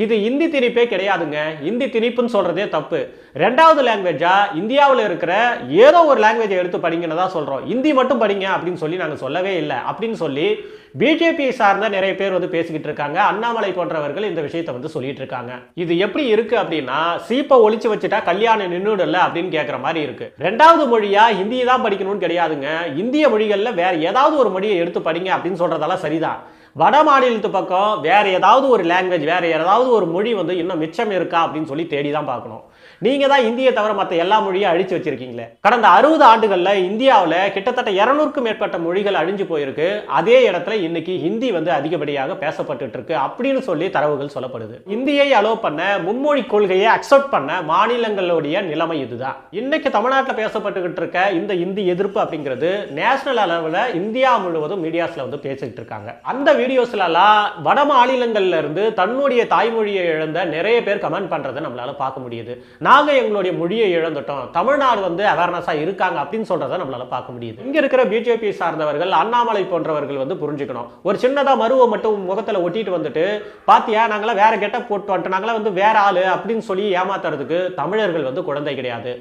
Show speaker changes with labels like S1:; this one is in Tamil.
S1: இது இந்தி திணிப்பே கிடையாதுங்க. இந்தி திணிப்புன்னு சொல்றதே தப்பு. ரெண்டாவது லாங்குவேஜா இந்தியாவில் இருக்கிற ஏதோ ஒரு லாங்குவேஜை எடுத்து படிங்கன்னு தான் சொல்றோம். இந்தி மட்டும் படிங்க அப்படின்னு சொல்லி நாங்கள் சொல்லவே இல்லை. அப்படின்னு சொல்லி பிஜேபி சார்ந்த நிறைய பேர் வந்து பேசிக்கிட்டு இருக்காங்க. அண்ணாமலை போன்றவர்கள் இந்த விஷயத்தை வந்து சொல்லிட்டு இருக்காங்க. இது எப்படி இருக்கு அப்படின்னா சீப்பை ஒழிச்சு வச்சுட்டா கல்யாணம் நின்றுடல அப்படின்னு கேட்குற மாதிரி இருக்கு. ரெண்டாவது மொழியா ஹிந்தியை தான் படிக்கணும்னு கிடையாதுங்க. இந்திய மொழிகளில் வேற ஏதாவது ஒரு மொழியை எடுத்து படிங்க அப்படின்னு சொல்றதெல்லாம் சரிதான். வட மாநிலத்து பக்கம் வேறு ஏதாவது ஒரு லாங்குவேஜ் வேறு ஏதாவது ஒரு மொழி வந்து இன்னும் மிச்சம் இருக்கா அப்படின்னு சொல்லி தேடி தான் பார்க்கணும். நீங்கள் தான் இந்தியை தவிர மற்ற எல்லா மொழியும் அழிச்சு வச்சிருக்கீங்களே. கடந்த அறுபது ஆண்டுகளில் இந்தியாவில் கிட்டத்தட்ட இரநூறுக்கும் மேற்பட்ட மொழிகள் அழிஞ்சு போயிருக்கு. அதே இடத்துல இன்னைக்கு ஹிந்தி வந்து அதிகப்படியாக பேசப்பட்டு இருக்கு அப்படின்னு சொல்லி தரவுகள் சொல்லப்படுது. இந்தியை அலோவ் பண்ண மும்மொழி கொள்கையை அக்செப்ட் பண்ண மாநிலங்களுடைய நிலைமை இதுதான். இன்னைக்கு தமிழ்நாட்டில் பேசப்பட்டுக்கிட்டு இருக்க இந்த இந்தி எதிர்ப்பு அப்படிங்கிறது நேஷனல் அளவில் இந்தியா முழுவதும் மீடியாஸில் வந்து பேசிக்கிட்டு இருக்காங்க. அந்த வீடியோஸ்லலாம் வட மாநிலங்கள்ல இருந்து தன்னுடைய தாய்மொழியை இழந்த நிறைய பேர் கமெண்ட் பண்ணுறதை நம்மளால பார்க்க முடியுது. நாங்கள் எங்களுடைய மொழியை இழந்துட்டோம். தமிழ்நாடு வந்து அவேர்னஸாக இருக்காங்க அப்படின்னு சொல்கிறத நம்மளால பார்க்க முடியுது. இங்கே இருக்கிற பிஜேபி சார்ந்தவர்கள் அண்ணாமலை போன்றவர்கள் வந்து புரிஞ்சுக்கணும். ஒரு சின்னதாக மருவை மட்டும் முகத்தில் ஒட்டிட்டு வந்துட்டு பாத்தியா நாங்களாம் வேற கெட்ட போட்டு வந்துட்டு நாங்களாம் வந்து வேற ஆளு அப்படின்னு சொல்லி ஏமாத்துறதுக்கு தமிழர்கள் வந்து குழந்தை கிடையாது.